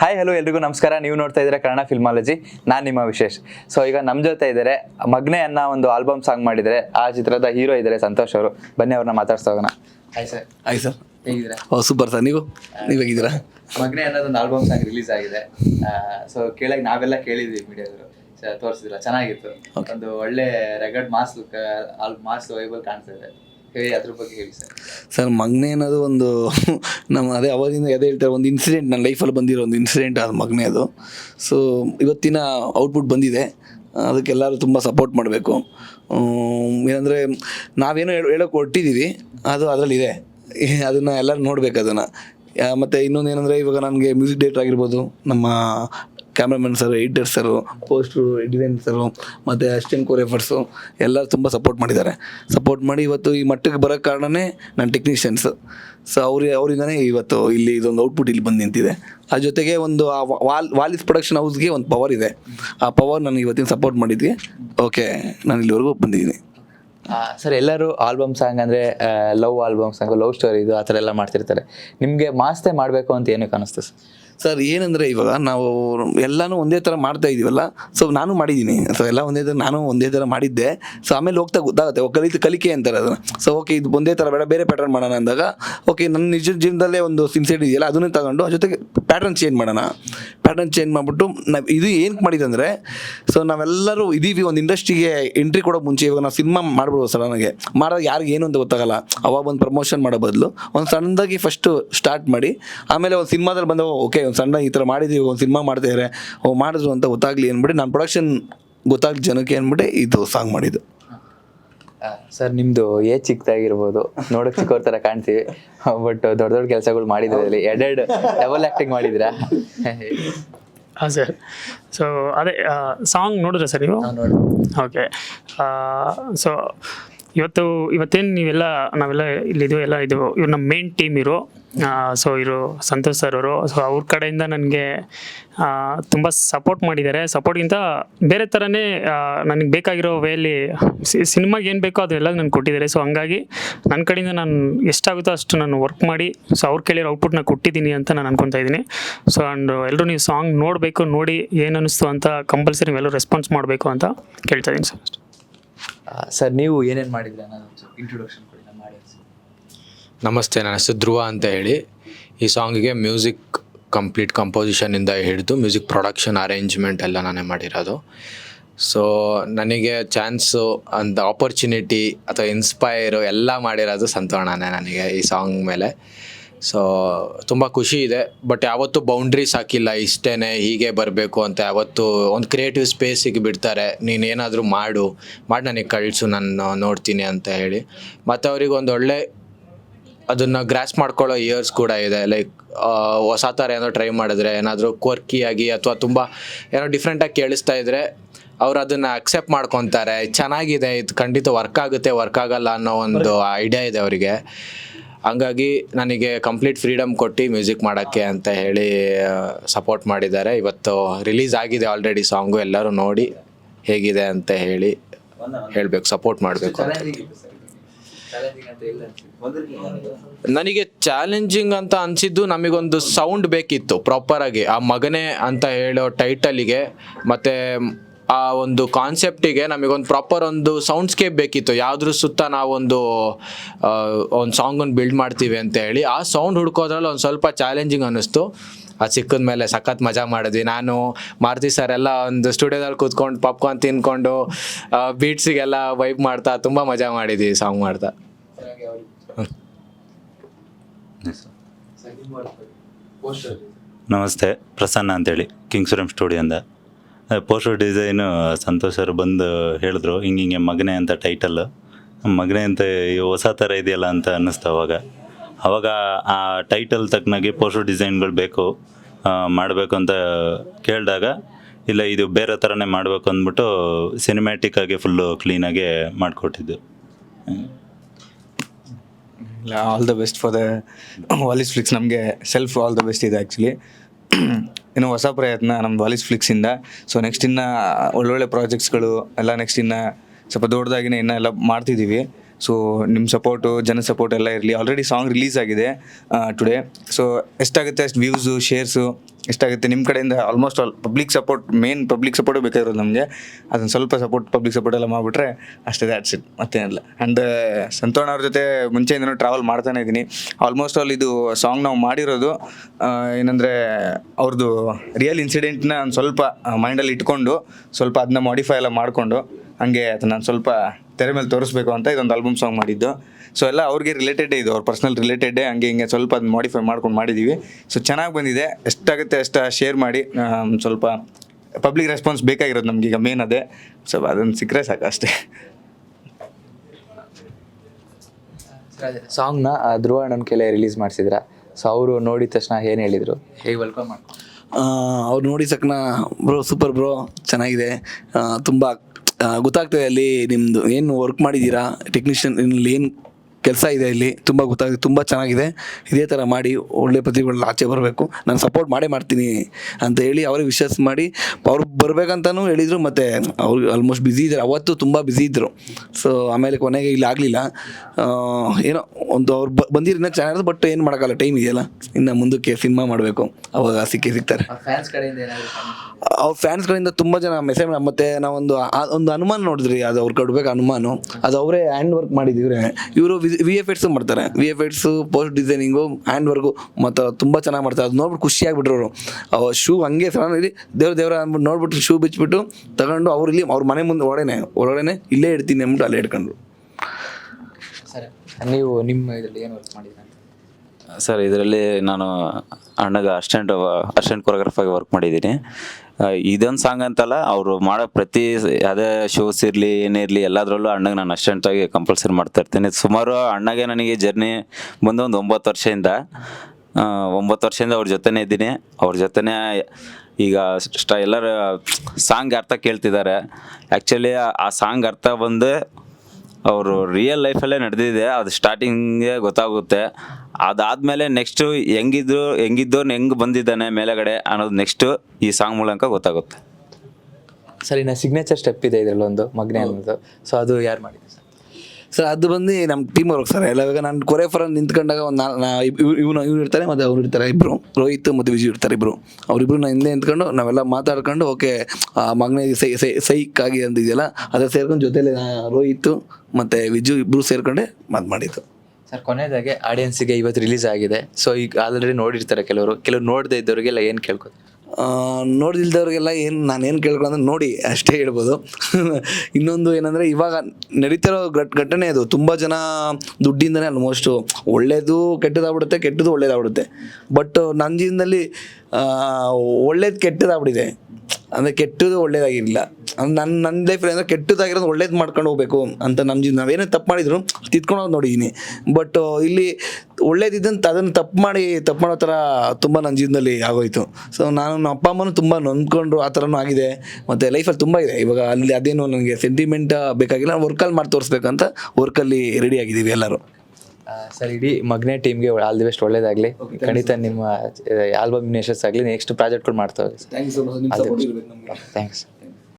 Hi hello ಎಲ್ರಿಗೂ ನಮಸ್ಕಾರ. ನೀವು ನೋಡ್ತಾ ಇದ್ದೀರಾ ಕನ್ನಡ ಫಿಲ್ಮಾಲಜಿ ನಾನು ನಿಮ್ಮ ವಿಶೇಷ್. ಸೊ ಈಗ ನಮ್ಮ ಜೊತೆ ಇದ್ದಾರೆ ಮಗ್ನೆ ಅನ್ನೋ ಒಂದು ಆಲ್ಬಮ್ ಸಾಂಗ್ ಮಾಡಿದರೆ ಆ ಚಿತ್ರದ ಹೀರೋ ಇದ್ದಾರೆ ಸಂತೋಷ್ ಅವರು. ಬನ್ನಿ ಅವ್ರನ್ನ ಮಾತಾಡ್ಸ್ತಾ ಹೋಗೋಣ. ಹಾಯ್ ಸರ್ ಹಾಯ್ ಸರ್ ಹೇಗಿದ್ದೀರಾ? ಓ ಸೂಪರ್ ಸರ್ ನೀವು? ನೀವು ಹೇಗಿದ್ದೀರಾ? ಮಗ್ನೆ ಅನ್ನೋದೊಂದು ಆಲ್ಬಮ್ ಸಾಂಗ್ ರಿಲೀಸ್ ಆಗಿದೆ. ಸೊ ಕೇಳಕ್ ನಾವೆಲ್ಲ ಕೇಳಿದ್ವಿ ಮೀಡಿಯಾದವರು. ತೋರಿಸಿದ್ರ ಚೆನ್ನಾಗಿತ್ತು. ಒಂದು ಒಳ್ಳೆ ರೆಗಡ್ ಮಾಸ್ ಲುಕ್ ಮಾಸ್ ವೈಬಲ್ ಕಾಣಿಸ್ತಾ ಇದೆ. ಸರ್. ಸರ್, ಮಗ್ನೆ ಅನ್ನೋದು ಒಂದು ನಮ್ಮ ಅದೇ ಅವಾಗಿಂದ ಅದೇ ಹೇಳ್ತಾರೆ, ಒಂದು ಇನ್ಸಿಡೆಂಟ್ ನನ್ನ ಲೈಫಲ್ಲಿ ಬಂದಿರೋ ಒಂದು ಇನ್ಸಿಡೆಂಟ್ ಅದು ಮಗ್ನೆ ಅದು. ಸೊ ಇವತ್ತಿನ ಔಟ್ಪುಟ್ ಬಂದಿದೆ. ಅದಕ್ಕೆಲ್ಲರೂ ತುಂಬ ಸಪೋರ್ಟ್ ಮಾಡಬೇಕು. ಏನಂದರೆ ನಾವೇನೋ ಹೇಳೋ, ಹೇಳೋಕೆ ಹೊಟ್ಟಿದ್ದೀವಿ ಅದು ಅದರಲ್ಲಿದೆ. ಅದನ್ನು ಎಲ್ಲರೂ ನೋಡ್ಬೇಕು ಅದನ್ನು. ಮತ್ತು ಇನ್ನೊಂದು ಏನಂದರೆ ಇವಾಗ ನನಗೆ ಮ್ಯೂಸಿಕ್ ಡೈರೆಕ್ಟರ್ ಆಗಿರ್ಬೋದು, ನಮ್ಮ cameraman sir editor sir poster design sir ಮತ್ತು ಅಸಿಸ್ಟೆಂಟ್ ಕೋರಿಯೋಫರ್ಸು ಎಲ್ಲರೂ ತುಂಬ ಸಪೋರ್ಟ್ ಮಾಡಿದ್ದಾರೆ. ಸಪೋರ್ಟ್ ಮಾಡಿ ಇವತ್ತು ಈ ಮಟ್ಟಕ್ಕೆ ಬರೋ ಕಾರಣನೇ ನನ್ನ ಟೆಕ್ನಿಷಿಯನ್ಸ್ ಸೊ ಅವ್ರಿ ಅವರಿಂದನೇ ಇವತ್ತು ಇಲ್ಲಿ ಇದೊಂದು ಔಟ್ಪುಟ್ ಇಲ್ಲಿ ಬಂದು ನಿಂತಿದೆ. ಆ ಜೊತೆಗೆ ಒಂದು ಆ ವಾಲ್ ವಾಲಿಸ್ ಪ್ರೊಡಕ್ಷನ್ ಹೌಸ್ಗೆ ಒಂದು ಪವರ್ ಇದೆ. ಆ ಪವರ್ ನನಗೆ ಇವತ್ತಿನ ಸಪೋರ್ಟ್ ಮಾಡಿದ್ವಿ. ಓಕೆ ನಾನು ಇಲ್ಲಿವರೆಗೂ ಬಂದಿದ್ದೀನಿ. ಸರ್ ಎಲ್ಲರೂ ಆಲ್ಬಮ್ ಸಾಂಗ್ ಅಂದರೆ love album song love story ಇದು ಆ ಥರ ಎಲ್ಲ ಮಾಡ್ತಿರ್ತಾರೆ. ನಿಮಗೆ ಮಾಸ್ತೆ ಮಾಡಬೇಕು ಅಂತ ಏನಕ್ಕೆ ಅನಿಸ್ತು ಸರ್ ಸರ್, ಏನಂದರೆ ಇವಾಗ ನಾವು ಎಲ್ಲನೂ ಒಂದೇ ಥರ ಮಾಡ್ತಾ ಇದೀವಲ್ಲ ಸೊ ನಾನು ಮಾಡಿದ್ದೀನಿ. ಸೊ ಎಲ್ಲ ಒಂದೇ ಥರ ನಾನು ಒಂದೇ ಥರ ಮಾಡಿದ್ದೆ. ಸೊ ಆಮೇಲೆ ಹೋಗ್ತಾ ಗೊತ್ತಾಗುತ್ತೆ ಕಲಿತು ಕಲಿಕೆ ಅಂತಾರೆ ಅದನ್ನು. ಸೊ ಓಕೆ ಇದು ಒಂದೇ ಥರ ಬೇಡ, ಬೇರೆ ಪ್ಯಾಟರ್ನ್ ಮಾಡೋಣ ಅಂದಾಗ ಓಕೆ ನನ್ನ ನಿಜ ಜೀವನದಲ್ಲೇ ಒಂದು ಸಿನ್ಸೈಡ್ ಇದೆಯಲ್ಲ ಅದನ್ನೇ ತಗೊಂಡು ಜೊತೆಗೆ ಪ್ಯಾಟರ್ನ್ ಚೇಂಜ್ ಮಾಡೋಣ. ಪ್ಯಾಟರ್ನ್ ಚೇಂಜ್ ಮಾಡಿಬಿಟ್ಟು, ನಾವು ಇದು ಏನಕ್ಕೆ ಮಾಡಿದಂದರೆ ಸೊ ನಾವೆಲ್ಲರೂ ಇದೀವಿ, ಒಂದು ಇಂಡಸ್ಟ್ರಿಗೆ ಎಂಟ್ರಿ ಕೊಡೋ ಮುಂಚೆ, ಇವಾಗ ನಾವು ಸಿನಿಮಾ ಸರ್ ನನಗೆ ಮಾಡೋದು ಯಾರಿಗೆ ಏನು ಅಂತ ಗೊತ್ತಾಗಲ್ಲ. ಅವಾಗ ಒಂದು ಪ್ರಮೋಷನ್ ಮಾಡೋ ಬದಲು, ಒಂದು ಸಣ್ಣದಾಗಿ ಫಸ್ಟು ಸ್ಟಾರ್ಟ್ ಮಾಡಿ, ಆಮೇಲೆ ಒಂದು ಸಿನಿಮಾದಲ್ಲಿ ಬಂದಾಗ ಓಕೆ ಒಂದು ಸಣ್ಣ ಈ ಥರ ಮಾಡಿದ್ದೀವಿ ಒಂದು ಸಿನಿಮಾ ಮಾಡ್ತಿದ್ದಾರೆ ಓ ಮಾಡಿದ್ರು ಅಂತ ಗೊತ್ತಾಗಲಿ ಅಂದ್ಬಿಟ್ಟು ನಾನು ಪ್ರೊಡಕ್ಷನ್ ಗೊತ್ತಾಗಲಿ ಜನಕ್ಕೆ ಅಂದ್ಬಿಟ್ಟು ಇದು ಸಾಂಗ್ ಮಾಡಿದ್ದು. ಸರ್ ನಿಮ್ಮದು ಏಜ್ ಚಿಕ್ಕದಾಗಿರ್ಬೋದು ನೋಡೋಕೆ ಚಿಕ್ಕವ್ರ ಥರ ಕಾಣ್ತೀವಿ ಬಟ್ ದೊಡ್ಡ ದೊಡ್ಡ ಕೆಲಸಗಳು ಮಾಡಿದ್ರೆ ಅಲ್ಲಿ ಎರಡೆರಡು ಡಬಲ್ ಆ್ಯಕ್ಟಿಂಗ್ ಮಾಡಿದ್ರಾ ಹಾಂ ಸರ್. ಸೊ ಅದೇ ಸಾಂಗ್ ನೋಡಿದ್ರೆ ಸರ್ ನೀವು? ಓಕೆ ಸೊ ಇವತ್ತು ಇವತ್ತೇನು ನೀವೆಲ್ಲ ನಾವೆಲ್ಲ ಇಲ್ಲಿದು ಎಲ್ಲ ಇದು ಇವ್ರು ನಮ್ಮ ಮೇನ್ ಟೀಮ್ ಇರು ಸೊ ಇವರು ಸಂತೋಷ್ ಸರ್ ಅವರು. ಸೊ ಅವ್ರ ಕಡೆಯಿಂದ ನನಗೆ ತುಂಬ ಸಪೋರ್ಟ್ ಮಾಡಿದ್ದಾರೆ. ಸಪೋರ್ಟ್ಗಿಂತ ಬೇರೆ ಥರನೇ ನನಗೆ ಬೇಕಾಗಿರೋ ವೇಲಿ ಸಿನಿಮಾಗೆ ಏನು ಬೇಕೋ ಅದೆಲ್ಲ ನನಗೆ ಕೊಟ್ಟಿದ್ದಾರೆ. ಸೊ ಹಂಗಾಗಿ ನನ್ನ ಕಡೆಯಿಂದ ನಾನು ಎಷ್ಟಾಗುತ್ತೋ ಅಷ್ಟು ನಾನು ವರ್ಕ್ ಮಾಡಿ ಸೊ ಅವ್ರು ಕೇಳಿರೋ ಔಟ್ಪುಟ್ನ ಕೊಟ್ಟಿದ್ದೀನಿ ಅಂತ ನಾನು ಅನ್ಕೊತಾ ಇದ್ದೀನಿ. ಸೊ ಆ್ಯಂಡ್ ಎಲ್ಲರೂ ನೀವು ಸಾಂಗ್ ನೋಡಬೇಕು, ನೋಡಿ ಏನು ಅನ್ನಿಸ್ತು ಅಂತ ಕಂಪಲ್ಸರಿ ನೀವೆಲ್ಲರೂ ರೆಸ್ಪಾನ್ಸ್ ಮಾಡಬೇಕು ಅಂತ ಕೇಳ್ತಾ ಇದ್ದೀನಿ ಸರ್ ಸರ್ ನೀವು ಏನೇನು ಮಾಡಿದ್ರೆ ಇಂಟ್ರೊಡಕ್ಷನ್ ಕೊಡಿ ನಮ್ಮ audience ಗೆ. ನಮಸ್ತೆ, ನನ್ನ ಹೆಸರು ಧ್ರುವ ಅಂತ ಹೇಳಿ. ಈ ಸಾಂಗಿಗೆ ಮ್ಯೂಸಿಕ್ ಕಂಪ್ಲೀಟ್ ಕಂಪೋಸಿಷನಿಂದ ಹಿಡಿದು ಮ್ಯೂಸಿಕ್ ಪ್ರೊಡಕ್ಷನ್ ಅರೇಂಜ್ಮೆಂಟ್ ಎಲ್ಲ ನಾನೇ ಮಾಡಿರೋದು. ಸೊ ನನಗೆ ಚಾನ್ಸು ಅಂತ ಆಪರ್ಚುನಿಟಿ ಅಥವಾ ಇನ್ಸ್ಪೈರು ಎಲ್ಲ ಮಾಡಿರೋದು ಸಂತೋಣನೇ ನನಗೆ ಈ ಸಾಂಗ್ ಮೇಲೆ. ಸೊ ತುಂಬ ಖುಷಿ ಇದೆ. ಬಟ್ ಯಾವತ್ತೂ ಬೌಂಡ್ರೀಸ್ ಹಾಕಿಲ್ಲ ಇಷ್ಟೇ ಹೀಗೆ ಬರಬೇಕು ಅಂತ ಯಾವತ್ತೂ ಒಂದು ಕ್ರಿಯೇಟಿವ್ ಸ್ಪೇಸಿಗೆ ಬಿಡ್ತಾರೆ. ನೀನು ಏನಾದರೂ ಮಾಡು, ಮಾಡಿ, ನನಗೆ ಕಳಿಸು, ನಾನು, ನೋಡ್ತೀನಿ ಅಂತ ಹೇಳಿ. ಮತ್ತು ಅವ್ರಿಗೆ ಒಂದು ಒಳ್ಳೆ ಅದನ್ನು ಗ್ರಾಸ್ ಮಾಡ್ಕೊಳ್ಳೋ ಇಯರ್ಸ್ ಕೂಡ ಇದೆ. ಲೈಕ್ ಹೊಸ ಥರ ಏನೋ ಟ್ರೈ ಮಾಡಿದ್ರೆ, ಏನಾದರೂ ಕ್ವರ್ಕಿಯಾಗಿ ಅಥವಾ ತುಂಬ ಏನೋ ಡಿಫ್ರೆಂಟಾಗಿ ಕೇಳಿಸ್ತಾ ಇದ್ರೆ, ಅವ್ರು ಅದನ್ನು ಅಕ್ಸೆಪ್ಟ್ ಮಾಡ್ಕೊತಾರೆ. ಚೆನ್ನಾಗಿದೆ, ಇದು ಖಂಡಿತ ವರ್ಕ್ ಆಗುತ್ತೆ ವರ್ಕ್ ಆಗಲ್ಲ ಅನ್ನೋ ಒಂದು ಐಡಿಯಾ ಇದೆ ಅವರಿಗೆ. ಹಂಗಾಗಿ ನನಗೆ ಕಂಪ್ಲೀಟ್ ಫ್ರೀಡಮ್ ಕೊಟ್ಟು ಮ್ಯೂಸಿಕ್ ಮಾಡೋಕ್ಕೆ ಅಂತ ಹೇಳಿ ಸಪೋರ್ಟ್ ಮಾಡಿದ್ದಾರೆ. ಇವತ್ತು ರಿಲೀಸ್ ಆಗಿದೆ ಆಲ್ರೆಡಿ ಸಾಂಗು ಎಲ್ಲರೂ ನೋಡಿ ಹೇಗಿದೆ ಅಂತ ಹೇಳಿ ಹೇಳಬೇಕು ಸಪೋರ್ಟ್ ಮಾಡಬೇಕು ನನಗೆ ಚಾಲೆಂಜಿಂಗ್ ಅಂತ ಅನಿಸಿದ್ದು ನಮಗೊಂದು ಸೌಂಡ್ ಬೇಕಿತ್ತು ಪ್ರಾಪರ್ ಆಗಿ. ಆ ಮಗನೇ ಅಂತ ಹೇಳೋ ಟೈಟಲಿಗೆ ಮತ್ತೆ ಆ ಒಂದು ಕಾನ್ಸೆಪ್ಟಿಗೆ ನಮಗೊಂದು ಪ್ರಾಪರ್ ಒಂದು ಸೌಂಡ್ಸ್ಕೇಪ್ ಬೇಕಿತ್ತು. ಯಾವ್ದ್ರ ಸುತ್ತ ನಾವೊಂದು ಆ, ಒಂದು ಸಾಂಗನ್ನು ಬಿಲ್ಡ್ ಮಾಡ್ತೀವಿ ಅಂತ ಹೇಳಿ ಆ ಸೌಂಡ್ ಹುಡ್ಕೋದ್ರಲ್ಲಿ ಒಂದು ಸ್ವಲ್ಪ ಚಾಲೆಂಜಿಂಗ್ ಅನ್ನಿಸ್ತು. ಅದು ಸಿಕ್ಕಿದ ಮೇಲೆ ಸಖತ್ ಮಜಾ ಮಾಡಿದ್ವಿ. ನಾನು ಮಾರುತಿ ಸರ್ ಎಲ್ಲ ಒಂದು ಸ್ಟುಡಿಯೋದಲ್ಲಿ ಕೂತ್ಕೊಂಡು ಪಾಪ್ಕಾರ್ನ್ ತಿನ್ಕೊಂಡು ಬೀಟ್ಸಿಗೆಲ್ಲ ವೈಬ್ ಮಾಡ್ತಾ ತುಂಬ ಮಜಾ ಮಾಡಿದ್ವಿ ಸಾಂಗ್ ಮಾಡ್ತಾ ಚೆನ್ನಾಗಿ ಅವ್ರಿಗೆ- Sir, ನಿಮ್ಮ work ಬಗ್ಗೆ. Poster. ನಮಸ್ತೆ ಪ್ರಸನ್ನ ಅಂತೇಳಿ ಕಿಂಗ್ಸುರಮ್ ಸ್ಟುಡಿಯೋಂದ ಪೋಸ್ಟರ್ ಡಿಸೈನು ಸಂತೋಷ್ ಅವರು ಬಂದು ಹೇಳಿದ್ರು ಹಿಂಗೆ ಹಿಂಗೆ ಮಗನೆ ಅಂತ ಟೈಟಲ್ ಮಗನೆ ಅಂತ ಈ ಹೊಸ ಥರ ಇದೆಯಲ್ಲ ಅಂತ ಅನ್ನಿಸ್ತು ಅವಾಗ. ಅವಾಗ ಆ ಟೈಟಲ್ ತಕ್ಕನಾಗಿ ಪೋಸ್ಟರ್ ಡಿಸೈನ್ಗಳು ಬೇಕು ಮಾಡಬೇಕು ಅಂತ ಕೇಳಿದಾಗ ಇಲ್ಲ ಇದು ಬೇರೆ ಥರನೇ ಮಾಡಬೇಕು ಅಂದ್ಬಿಟ್ಟು ಸಿನಿಮ್ಯಾಟಿಕ್ ಆಗಿ ಫುಲ್ಲು ಕ್ಲೀನಾಗಿ ಮಾಡಿಕೊಟ್ಟಿದ್ದು. All the best for the Wallis Flix ನಮಗೆ ಸೆಲ್ಫ್ ಆಲ್ ದ ಬೆಸ್ಟ್ ಇದೆ ಆ್ಯಕ್ಚುಲಿ ಇನ್ನು ಹೊಸ ಪ್ರಯತ್ನ ನಮ್ಮ ವಾಲಿಸ್ ಫ್ಲಿಕ್ಸಿಂದ ಸೊ ನೆಕ್ಸ್ಟ್ ಇನ್ನು ಒಳ್ಳೊಳ್ಳೆ ಪ್ರಾಜೆಕ್ಟ್ಸ್ಗಳು ಎಲ್ಲ ನೆಕ್ಸ್ಟ್ ಇನ್ನು ಸ್ವಲ್ಪ ದೊಡ್ಡದಾಗಿನೇ ಇನ್ನೂ ಎಲ್ಲ ಮಾಡ್ತಿದ್ದೀವಿ ಸೊ ನಿಮ್ಮ ಸಪೋರ್ಟು ಜನ ಸಪೋರ್ಟ್ ಎಲ್ಲ ಇರಲಿ. ಆಲ್ರೆಡಿ ಸಾಂಗ್ ರಿಲೀಸ್ ಆಗಿದೆ ಟುಡೇ ಸೊ ಎಷ್ಟಾಗುತ್ತೆ ಅಷ್ಟು ವ್ಯೂಸು ಶೇರ್ಸು ಎಷ್ಟಾಗುತ್ತೆ? ನಿಮ್ಮ ಕಡೆಯಿಂದ almost all public support main public ಸಪೋರ್ಟೇ ಬೇಕಾಗಿರೋದು ನಮಗೆ. ಅದನ್ನು ಸ್ವಲ್ಪ ಸಪೋರ್ಟ್ ಪಬ್ಲಿಕ್ ಸಪೋರ್ಟ್ ಎಲ್ಲ ಮಾಡಿಬಿಟ್ರೆ ಅಷ್ಟೇ ದ್ಯಾಟ್ಸ್ ಇಟ್ ಮತ್ತೇನಿಲ್ಲ. ಆ್ಯಂಡ್ ಸಂತೋಣ ಅವ್ರ ಜೊತೆ ಮುಂಚೆಯಿಂದನೂ ಟ್ರಾವೆಲ್ ಮಾಡ್ತಾನೆ ಇದ್ದೀನಿ. ಆಲ್ಮೋಸ್ಟ್ ಆಲ್ ಇದು ಸಾಂಗ್ ನಾವು ಮಾಡಿರೋದು ಏನಂದರೆ ಅವ್ರದ್ದು ರಿಯಲ್ ಇನ್ಸಿಡೆಂಟ್ನ ಒಂದು ಸ್ವಲ್ಪ ಮೈಂಡಲ್ಲಿ ಇಟ್ಕೊಂಡು ಸ್ವಲ್ಪ ಅದನ್ನ ಮಾಡಿಫೈ ಎಲ್ಲ ಮಾಡಿಕೊಂಡು, ಹಂಗೆ ಅದನ್ನ ಸ್ವಲ್ಪ ತೆರೆ ಮೇಲೆ ತೋರಿಸ್ಬೇಕು ಅಂತ ಇದೊಂದು ಆಲ್ಬಮ್ ಸಾಂಗ್ ಮಾಡಿದ್ದು. ಸೊ ಎಲ್ಲ ಅವ್ರಿಗೆ ರಿಲೇಟೆಡೇ ಇದು ಅವ್ರ ಪರ್ಸ್ನಲ್ ರಿಲೇಟೆಡೇ ಹಂಗೆ ಹಿಂಗೆ ಸ್ವಲ್ಪ ಅದು ಮಾಡಿಫೈ ಮಾಡ್ಕೊಂಡು ಮಾಡಿದ್ದೀವಿ ಸೊ ಚೆನ್ನಾಗಿ ಬಂದಿದೆ. ಎಷ್ಟಾಗುತ್ತೆ ಅಷ್ಟು ಶೇರ್ ಮಾಡಿ ಸ್ವಲ್ಪ ಪಬ್ಲಿಕ್ ರೆಸ್ಪಾನ್ಸ್ ಬೇಕಾಗಿರೋದು ನಮ್ಗೆ ಈಗ ಮೇನ್ ಅದೇ. ಸೊ ಅದನ್ನು ಸಿಕ್ಕರೆ ಸಾಕು ಅಷ್ಟೇ. ಸಾಂಗ್ನ ಧ್ರುವ ಅಣ್ಣನ ಕೈಲೇ ರಿಲೀಸ್ ಮಾಡಿಸಿದ್ರ? ಸೊ ಅವರು ನೋಡಿದ ತಕ್ಷಣ ಏನು ಹೇಳಿದರು? ಹೇಗೆ ವೆಲ್ಕಮ್ ಮಾಡ್ಕೊಂಡು ಅವ್ರು ನೋಡಿ ತಕ್ಷಣ ಬ್ರೋ ಸೂಪರ್ ಬ್ರೋ ಚೆನ್ನಾಗಿದೆ. ತುಂಬ ಗೊತ್ತಾಗ್ತದೆ ಅಲ್ಲಿ ನಿಮ್ಮದು ಏನು ವರ್ಕ್ ಮಾಡಿದ್ದೀರಾ ಟೆಕ್ನಿಷಿಯನ್ ಏನು ಕೆಲಸ ಇದೆ ಇಲ್ಲಿ ತುಂಬ ಗೊತ್ತಾಗಿದೆ ತುಂಬ ಚೆನ್ನಾಗಿದೆ. ಇದೇ ಥರ ಮಾಡಿ ಒಳ್ಳೆ ಪ್ರತಿಭೆಗಳು ಆಚೆ ಬರಬೇಕು. ನಾನು ಸಪೋರ್ಟ್ ಮಾಡೇ ಮಾಡ್ತೀನಿ ಅಂತ ಹೇಳಿ ಅವ್ರಿಗೆ ವಿಶ್ವಾಸ ಮಾಡಿ ಅವ್ರು ಬರಬೇಕಂತನೂ ಹೇಳಿದರು ಮತ್ತು ಅವ್ರು ಆಲ್ಮೋಸ್ಟ್ ಬ್ಯುಸಿ ಇದ್ದಾರೆ ಅವತ್ತು ತುಂಬ ಬ್ಯುಸಿ ಇದ್ದರು ಸೊ ಆಮೇಲೆ ಕೊನೆಗೆ ಇಲ್ಲಿ ಆಗಲಿಲ್ಲ. ಏನೋ ಒಂದು ಅವ್ರು ಬ ಬಂದಿರೋ ಚೆನ್ನಾಗಿರೋದು ಬಟ್ ಏನು ಮಾಡೋಕ್ಕಲ್ಲ ಟೈಮ್ ಇದೆಯಲ್ಲ. ಇನ್ನು ಮುಂದಕ್ಕೆ ಸಿನಿಮಾ ಮಾಡಬೇಕು. ಅವಾಗ ಸಿಕ್ಕಿ ಸಿಗ್ತಾರೆ. ಫ್ಯಾನ್ಸ್ ಕಡೆಯಿಂದ ಏನಾದರೂ ಅವ್ರ ಫ್ಯಾನ್ಸ್ಗಳಿಂದ ತುಂಬ ಜನ ಮೆಸೇಜ್ ಮತ್ತು ನಾವೊಂದು ಒಂದು ಅನುಮಾನ ನೋಡಿದ್ರಿ. ಅದು ಅವ್ರು ಕೊಡ್ಬೇಕು ಅನುಮಾನ. ಅದು ಅವರೇ ಹ್ಯಾಂಡ್ ವರ್ಕ್ ಮಾಡಿದಿವ್ರೆ ಇವರು. ವಿ ಎಫ್ ಎಕ್ಸು ಮಾಡ್ತಾರೆ. V F X post designing hand work ಮತ್ತು ತುಂಬ ಚೆನ್ನಾಗಿ ಮಾಡ್ತಾರೆ. ಅದು ನೋಡ್ಬಿಟ್ಟು ಖುಷಿ ಅವರು. ಅವರು ಶೂ ಹಂಗೆ ಇಲ್ಲಿ ದೇವ್ರ ದೇವ್ರ ಅಂದ್ಬಿಟ್ಟು ನೋಡ್ಬಿಟ್ಟು ಶೂ ಬಿಚ್ಚಿಬಿಟ್ಟು ತಗೊಂಡು ಅವ್ರು ಇಲ್ಲಿ ಅವ್ರ ಮನೆ ಮುಂದೆ ಒಳಗಡೆ ಒಳಗಡೆ ಇಲ್ಲೇ ಇಡ್ತೀನಿ ಅಂದ್ಬಿಟ್ಟು ಅಲ್ಲೇ ಇಟ್ಕೊಂಡ್ರು. ಸರ್ ನೀವು ನಿಮ್ಮ ಇದರಲ್ಲಿ ಏನು ವರ್ಕ್ ಮಾಡಿದ್ರ ಸರ್ ಇದರಲ್ಲಿ ನಾನು ಅಣ್ಣಗೆ ಅಸ್ಟೆಂಟ್ ಅಸ್ಟೆಂಟ್ ಕೊರಿಯೋಗ್ರಾಫಾಗಿ ವರ್ಕ್ ಮಾಡಿದ್ದೀನಿ. ಇದೊಂದು ಸಾಂಗ್ ಅಂತಲ್ಲ, ಅವರು ಮಾಡೋ ಪ್ರತಿ ಅದೇ ಶೋಸ್ ಇರಲಿ, ಏನೇ ಇರಲಿ, ಎಲ್ಲದರಲ್ಲೂ ಅಣ್ಣಗೆ ನಾನು ಅಷ್ಟೆಂಟಾಗಿ ಕಂಪಲ್ಸರಿ ಮಾಡ್ತಾ ಇರ್ತೇನೆ. ಸುಮಾರು ಅಣ್ಣಗೆ ನನಗೆ ಜರ್ನಿ ಬಂದು ಒಂದು ಒಂಬತ್ತು ವರ್ಷದಿಂದ ಒಂಬತ್ತು ವರ್ಷದಿಂದ ಅವ್ರ ಜೊತೆನೇ ಇದ್ದೀನಿ. ಅವ್ರ ಜೊತೆನೇ ಈಗ ಸ್ಟ ಎಲ್ಲರೂ ಸಾಂಗ್ ಅರ್ಥ ಕೇಳ್ತಿದ್ದಾರೆ. ಆ್ಯಕ್ಚುಲಿ ಆ ಸಾಂಗ್ ಅರ್ಥ ಬಂದು ಅವರು ರಿಯಲ್ ಲೈಫಲ್ಲೇ ನಡೆದಿದೆ, ಅದು ಸ್ಟಾರ್ಟಿಂಗ್ಗೆ ಗೊತ್ತಾಗುತ್ತೆ. ಅದಾದಮೇಲೆ ನೆಕ್ಸ್ಟು ಹೆಂಗಿದ್ರು ಹೆಂಗಿದ್ದೋನು ಹೆಂಗೆ ಬಂದಿದ್ದಾನೆ ಮೇಲೆಗಡೆ ಅನ್ನೋದು ನೆಕ್ಸ್ಟು ಈ ಸಾಂಗ್ ಮೂಲಕ ಗೊತ್ತಾಗುತ್ತೆ. ಸರ್, ಇನ್ನು ಸಿಗ್ನೇಚರ್ ಸ್ಟೆಪ್ ಇದೆ ಇದರಲ್ಲಿ ಒಂದು ಮಗ್ನೆ ಅನ್ನೋದು. ಸೊ ಅದು ಯಾರು ಮಾಡಿದ್ರು ಸರ್ ಸರ್ ಅದು ಬಂದು ನಮ್ಮ ಟೀಮ್ ವರ್ಕ್ ಸರ್ ಎಲ್ಲ ಇವಾಗ ನಾನು ಕೊರಿಯೋಫರ್ ನಿಂತ್ಕೊಂಡಾಗ ಒಂದು ಇವನು ಇವ್ರು ಇರ್ತಾರೆ, ಮತ್ತು ಅವ್ರು ಇರ್ತಾರೆ ಇಬ್ಬರು ರೋಹಿತ್ ಮತ್ತು ವಿಜಯ್ ಇರ್ತಾರೆ ಇಬ್ಬರು ಅವರಿಬ್ರು ನಾನು ಹಿಂದೆ ನಿಂತ್ಕೊಂಡು ನಾವೆಲ್ಲ ಮಾತಾಡ್ಕೊಂಡು, ಓಕೆ ಮಗನೇ ಸೈ ಸೈ ಸೈಕ್ ಆಗಿ ಅಂತ ಇದೆಯಲ್ಲ ಅದ್ರ ಸೇರ್ಕೊಂಡು ಜೊತೆಲಿ ರೋಹಿತ್ ಮತ್ತು ವಿಜು ಇಬ್ಬರು ಸೇರ್ಕೊಂಡೆ ಮಾತು ಮಾಡಿದ್ದು. ಸರ್ ಕೊನೆಯದಾಗೆ ಆಡಿಯನ್ಸಿಗೆ ಇವತ್ತು ರಿಲೀಸ್ ಆಗಿದೆ. ಸೊ ಈಗ ಆಲ್ರೆಡಿ ನೋಡಿರ್ತಾರೆ ಕೆಲವರು. ಕೆಲವರು ನೋಡದೇ ಇದ್ದವರಿಗೆಲ್ಲ ಏನು ಕೇಳ್ಕೊ ನೋಡಿಲ್ದವ್ರಿಗೆಲ್ಲ ಏನು ನಾನು ಏನು ಕೇಳ್ಕೊಂಡ್ರೆ ನೋಡಿ, ಅಷ್ಟೇ ಹೇಳ್ಬೋದು. ಇನ್ನೊಂದು ಏನಂದರೆ, ಇವಾಗ ನಡೀತಿರೋ ಘಟ್ ಘಟನೆ ಅದು. ತುಂಬ ಜನ ದುಡ್ಡಿಂದನೇ ಆಲ್ಮೋಸ್ಟು ಒಳ್ಳೇದು ಕೆಟ್ಟದಾಗ್ಬಿಡುತ್ತೆ ಕೆಟ್ಟದ್ದು ಒಳ್ಳೇದಾಗ್ಬಿಡುತ್ತೆ. ಬಟ್ ನನ್ನ ಜೀವನದಲ್ಲಿ ಒಳ್ಳೇದು ಕೆಟ್ಟದಾಗ್ಬಿಟ್ಟಿದೆ. ಅಂದರೆ ಕೆಟ್ಟದ್ದು ಒಳ್ಳೇದಾಗಿರಲಿಲ್ಲ. ನನ್ನ ನನ್ನ ಲೈಫಲ್ಲಿ ಅಂದರೆ ಕೆಟ್ಟದಾಗಿರೋದು ಒಳ್ಳೇದು ಮಾಡ್ಕೊಂಡು ಹೋಗ್ಬೇಕು ಅಂತ ನಮ್ಮ ಜೀವನ. ನಾವೇನೇ ತಪ್ಪು ಮಾಡಿದ್ರು, ತಿದ್ಕೊಂಡು ನೋಡಿದ್ದೀನಿ ಬಟ್ ಇಲ್ಲಿ ಒಳ್ಳೇದಿದ್ದಂತ ಅದನ್ನು ತಪ್ಪು ಮಾಡಿ ತಪ್ಪು ಮಾಡೋ ಥರ ತುಂಬ ನನ್ನ ಜೀವನದಲ್ಲಿ ಆಗೋಯ್ತು. ಸೊ ನಾನು ನಮ್ಮ ಅಪ್ಪ ಅಮ್ಮನೂ ತುಂಬ ನೊಂದ್ಕೊಂಡ್ರು ಆ ಥರನೂ ಆಗಿದೆ. ಮತ್ತು ಲೈಫಲ್ಲಿ ತುಂಬ ಇದೆ. ಇವಾಗ ಅಲ್ಲಿ ಅದೇನು ನನಗೆ ಸೆಂಟಿಮೆಂಟ್ ಬೇಕಾಗಿಲ್ಲ. ವರ್ಕಲ್ಲಿ ಮಾಡಿ ತೋರಿಸ್ಬೇಕಂತ ವರ್ಕಲ್ಲಿ ರೆಡಿ ಆಗಿದ್ದೀವಿ ಎಲ್ಲರೂ. ಸರ್ ಇಡೀ ಮಗ್ನೆ ಟೀಮ್ಗೆ ಆಲ್ ದಿ ಬೆಸ್ಟ್ ಒಳ್ಳೇದಾಗಲಿ. ಖಂಡಿತ ನಿಮ್ಮ ಆಲ್ಬಮ್ ಆಗಲಿ ನೆಕ್ಸ್ಟ್ ಪ್ರಾಜೆಕ್ಟ್ಗಳು ಮಾಡ್ತಾ ಥ್ಯಾಂಕ್ಸ್